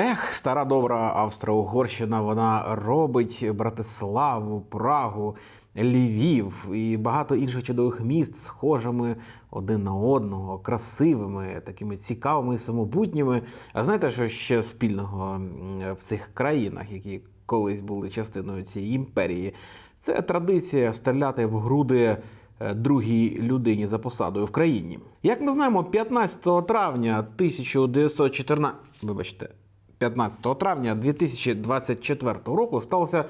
Ех, стара добра Австро-Угорщина, вона робить Братиславу, Прагу, Львів і багато інших чудових міст схожими один на одного, красивими, такими цікавими і самобутніми. А знаєте, що ще спільного в цих країнах, які колись були частиною цієї імперії? Це традиція стріляти в груди е, другій людині за посадою в країні. Як ми знаємо, 15 травня 1914... Вибачте, 15 травня 2024 року сталася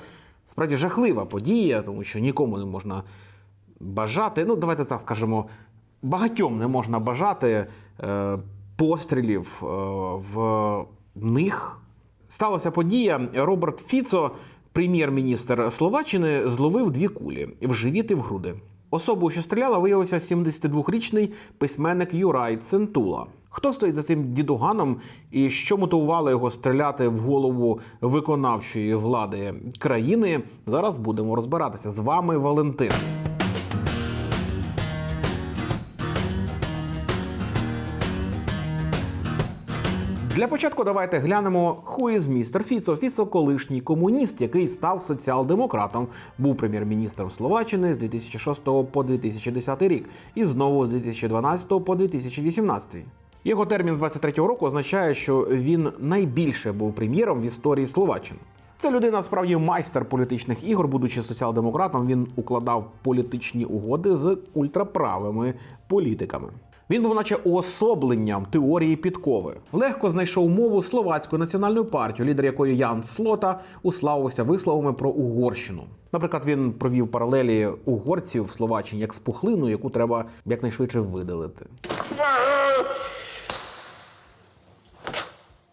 справді жахлива подія, тому що нікому не можна бажати. Ну, давайте так скажемо, багатьом не можна бажати е, пострілів е, в них. Сталася подія. Роберт Фіцо, прем'єр-міністр Словаччини, зловив дві кулі в живіт і в груди. Особою, що стріляла, виявився 72-річний письменник Юрай Центула. Хто стоїть за цим дідуганом і що мотивувало його стріляти в голову виконавчої влади країни? Зараз будемо розбиратися з вами, Валентин. Для початку давайте глянемо, ху із містер Фіцо. Фіцо колишній комуніст, який став соціал-демократом, був прем'єр-міністром Словаччини з 2006 по 2010 рік і знову з 2012 по 2018. Його термін з 23-го року означає, що він найбільше був прем'єром в історії Словаччини. Це людина справді майстер політичних ігор. Будучи соціал-демократом, він укладав політичні угоди з ультраправими політиками. Він був наче уособленням теорії підкови. Легко знайшов мову словацької національної партії, лідер якої Ян Слота уславився висловами про Угорщину. Наприклад, він провів паралелі угорців в Словаччині як з пухлину, яку треба якнайшвидше видалити.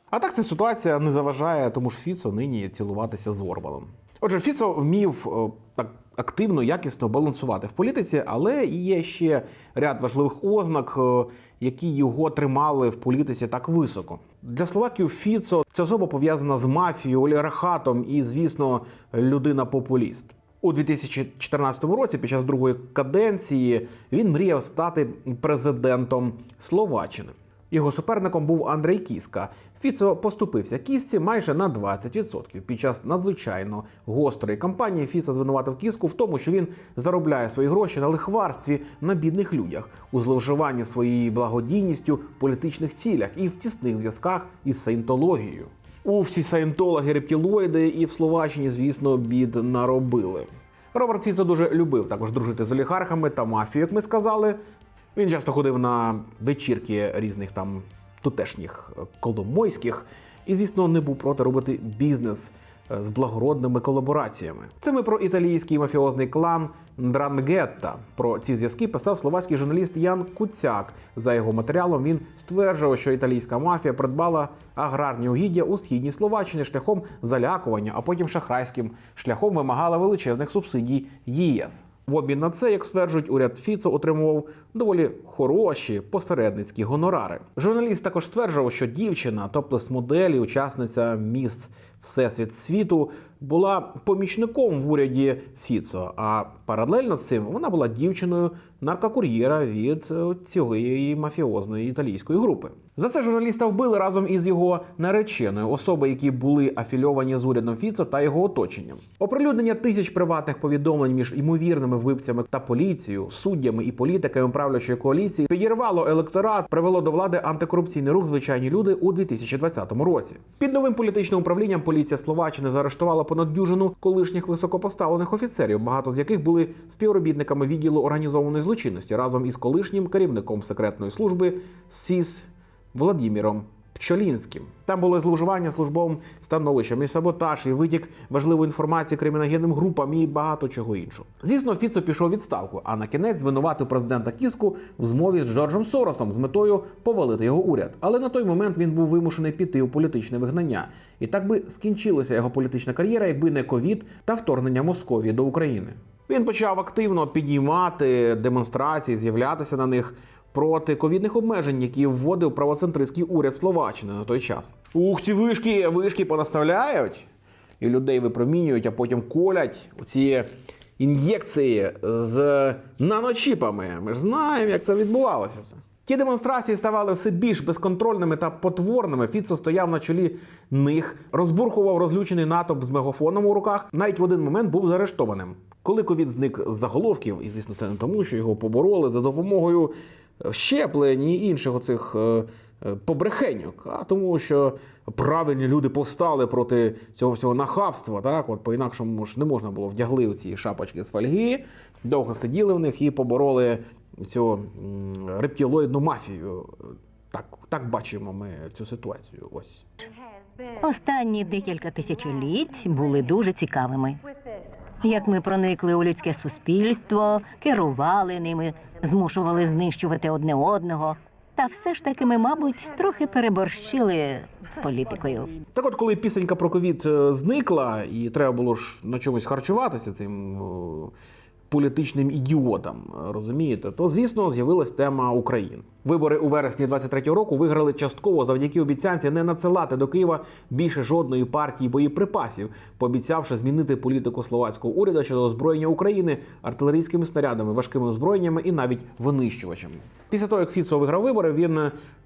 А так ця ситуація не заважає тому ж Фіцо нині цілуватися з Орбаном. Отже, Фіцо вмів е, так активно, якісно балансувати в політиці, але є ще ряд важливих ознак, е, які його тримали в політиці так високо. Для словаків Фіцо ця особа пов'язана з мафією, олігархатом і, звісно, людина-популіст. У 2014 році, під час другої каденції, він мріяв стати президентом Словаччини. Його суперником був Андрей Кіска. Фіцо поступився кісці майже на 20%. Під час надзвичайно гострої кампанії Фіцо звинуватив кіску в тому, що він заробляє свої гроші на лихварстві на бідних людях, у зловживанні своєю благодійністю в політичних цілях і в тісних зв'язках із саєнтологією. У всі саєнтологи рептилоїди і в Словаччині, звісно, бід наробили. Роберт Фіцо дуже любив також дружити з олігархами та мафією, як ми сказали. Він часто ходив на вечірки різних там тутешніх е, коломойських, і, звісно, не був проти робити бізнес е, з благородними колабораціями. Це ми про італійський мафіозний клан Дрангетта. Про ці зв'язки писав словацький журналіст Ян Куцяк. За його матеріалом він стверджував, що італійська мафія придбала аграрні угіддя у східній Словаччині шляхом залякування, а потім шахрайським шляхом вимагала величезних субсидій ЄС. В обмін на це, як стверджують, уряд Фіцо отримував доволі хороші посередницькі гонорари. Журналіст також стверджував, що дівчина, топлес модель і учасниця міс Всесвіт світу, була помічником в уряді Фіцо. А паралельно з цим вона була дівчиною наркокур'єра від е, цієї мафіозної італійської групи. За це журналіста вбили разом із його нареченою особи, які були афільовані з урядом Фіцо та його оточенням. Оприлюднення тисяч приватних повідомлень між ймовірними вбивцями та поліцією, суддями і політиками правлячої коаліції підірвало електорат, привело до влади антикорупційний рух звичайні люди у 2020 році. Під новим політичним управлінням поліція Словаччини заарештувала понад дюжину колишніх високопоставлених офіцерів, багато з яких були співробітниками відділу організованої злочинності разом із колишнім керівником секретної служби СІС Владіміром Пчолінським. Там було зловживання службовим становищем, і саботаж, і витік важливої інформації криміногенним групам і багато чого іншого. Звісно, Фіцо пішов відставку, а на кінець звинуватив президента Кіску в змові з Джорджем Соросом з метою повалити його уряд. Але на той момент він був вимушений піти у політичне вигнання. І так би скінчилася його політична кар'єра, якби не ковід та вторгнення Московії до України. Він почав активно підіймати демонстрації, з'являтися на них проти ковідних обмежень, які вводив правоцентристський уряд Словаччини на той час. Ух, ці вишки, вишки понаставляють і людей випромінюють, а потім колять оці ін'єкції з наночіпами. Ми ж знаємо, як це відбувалося все. Ті демонстрації ставали все більш безконтрольними та потворними. Фіцо стояв на чолі них, розбурхував розлючений натовп з мегафоном у руках. Навіть в один момент був заарештованим. Коли ковід зник з заголовків, і звісно, це не тому, що його побороли за допомогою щеплень і інших оцих е, е, побрехеньок, а тому, що правильні люди повстали проти цього всього нахабства. Так, от по-інакшому ж не можна було вдягли ці шапочки з фольги, довго сиділи в них і побороли цю м, рептилоїдну мафію. Так, так бачимо ми цю ситуацію. Ось. Останні декілька тисячоліть були дуже цікавими. Як ми проникли у людське суспільство, керували ними, змушували знищувати одне одного. Та все ж таки ми, мабуть, трохи переборщили з політикою. Так от, коли пісенька про ковід е, зникла, і треба було ж на чомусь харчуватися цим політичним ідіотам, е, розумієте, то звісно з'явилась тема України. Вибори у вересні 23-го року виграли частково завдяки обіцянці не надсилати до Києва більше жодної партії боєприпасів, пообіцявши змінити політику словацького уряду щодо озброєння України артилерійськими снарядами, важкими озброєннями і навіть винищувачами. Після того, як Фіцо виграв вибори, він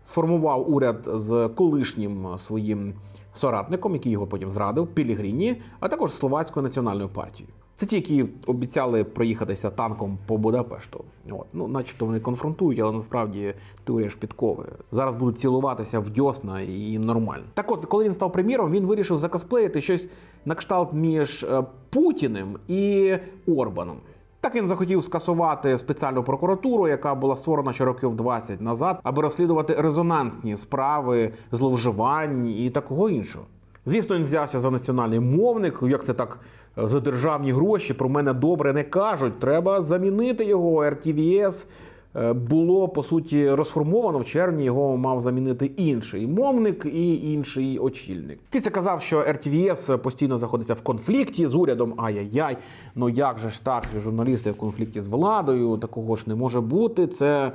сформував уряд з колишнім своїм соратником, який його потім зрадив, Пілігріні, а також словацькою національною партією. Це ті, які обіцяли проїхатися танком по Будапешту. От. Ну, начебто вони конфронтують, але насправді теорія ж підкови. Зараз будуть цілуватися в дьосна і нормально. Так от, коли він став прем'єром, він вирішив закосплеїти щось на кшталт між е, Путіним і Орбаном. Так він захотів скасувати спеціальну прокуратуру, яка була створена ще років 20 назад, аби розслідувати резонансні справи зловживань і такого іншого. Звісно, він взявся за національний мовник. Як це так е, за державні гроші про мене добре не кажуть. Треба замінити його. РТВС е, було по суті розформовано в червні. Його мав замінити інший мовник і інший очільник. Фіце казав, що РТВС постійно знаходиться в конфлікті з урядом. Ай-яй-яй, ну як же ж так? Журналісти в конфлікті з владою, такого ж не може бути. Це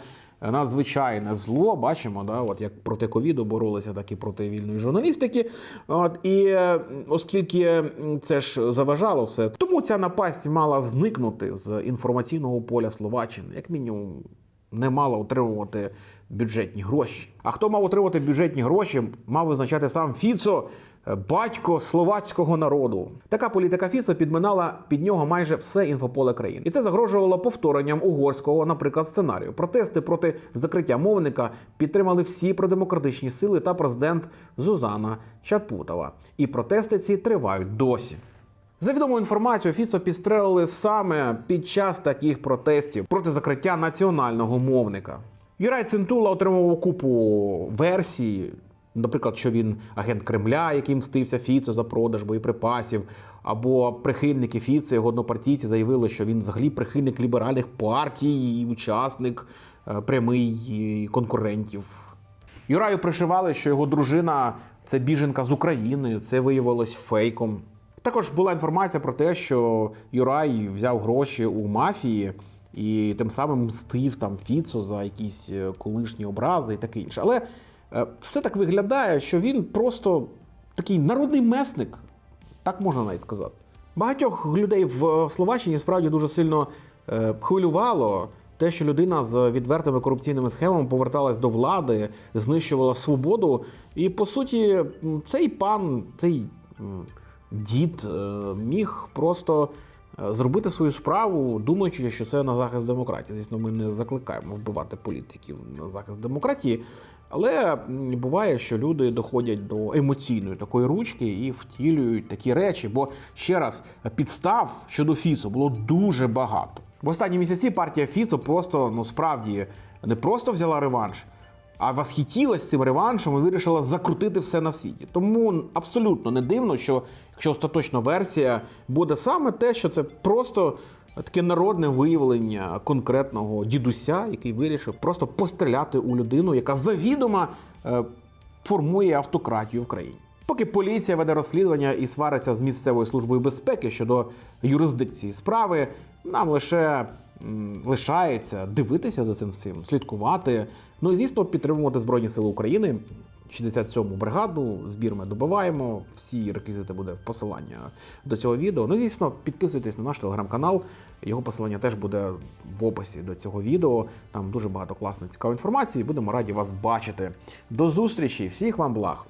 надзвичайне зло. Бачимо, да, от як проти ковіду боролися, так і проти вільної журналістики. От і оскільки це ж заважало все, тому ця напасть мала зникнути з інформаційного поля Словаччини, як мінімум. Не мала отримувати бюджетні гроші. А хто мав отримувати бюджетні гроші, мав визначати сам Фіцо, батько словацького народу. Така політика Фіцо підминала під нього майже все інфополе країни, і це загрожувало повторенням угорського, наприклад, сценарію. Протести проти закриття мовника підтримали всі продемократичні сили та президент Зузана Чапутова. І протести ці тривають досі. За відомою інформацією, Фіцо підстрелили саме під час таких протестів проти закриття національного мовника. Юрай Центула отримував купу версій, наприклад, що він агент Кремля, який мстився Фіцо за продаж боєприпасів, або прихильники Фіцо, його однопартійці заявили, що він взагалі прихильник ліберальних партій і учасник е, прямий конкурентів. Юраю пришивали, що його дружина це біженка з України. Це виявилось фейком. Також була інформація про те, що Юрай взяв гроші у мафії і тим самим мстив там Фіцо за якісь е, колишні образи і таке інше. Але все так виглядає, що він просто такий народний месник, так можна навіть сказати. Багатьох людей в Словаччині справді дуже сильно е, хвилювало те, що людина з відвертими корупційними схемами поверталась до влади, знищувала свободу. І по суті, цей пан, цей дід е, міг просто е, зробити свою справу, думаючи, що це на захист демократії. Звісно, ми не закликаємо вбивати політиків на захист демократії. Але буває, що люди доходять до емоційної такої ручки і втілюють такі речі. Бо ще раз підстав щодо Фісу було дуже багато. В останні місяці партія Фіцо просто ну справді не просто взяла реванш, а восхитілась цим реваншем і вирішила закрутити все на світі. Тому абсолютно не дивно, що якщо остаточна версія буде саме те, що це просто таке народне виявлення конкретного дідуся, який вирішив просто постріляти у людину, яка завідомо е, формує автократію в країні. Поки поліція веде розслідування і свариться з місцевою службою безпеки щодо юрисдикції справи, нам лише м, лишається дивитися за цим всім, слідкувати. Ну і звісно, підтримувати Збройні Сили України, 67-му бригаду. Збір ми добиваємо. Всі реквізити буде в посилання до цього відео. Ну, звісно, підписуйтесь на наш телеграм-канал. Його посилання теж буде в описі до цього відео. Там дуже багато класної цікавої інформації. Будемо раді вас бачити. До зустрічі! Всіх вам благ!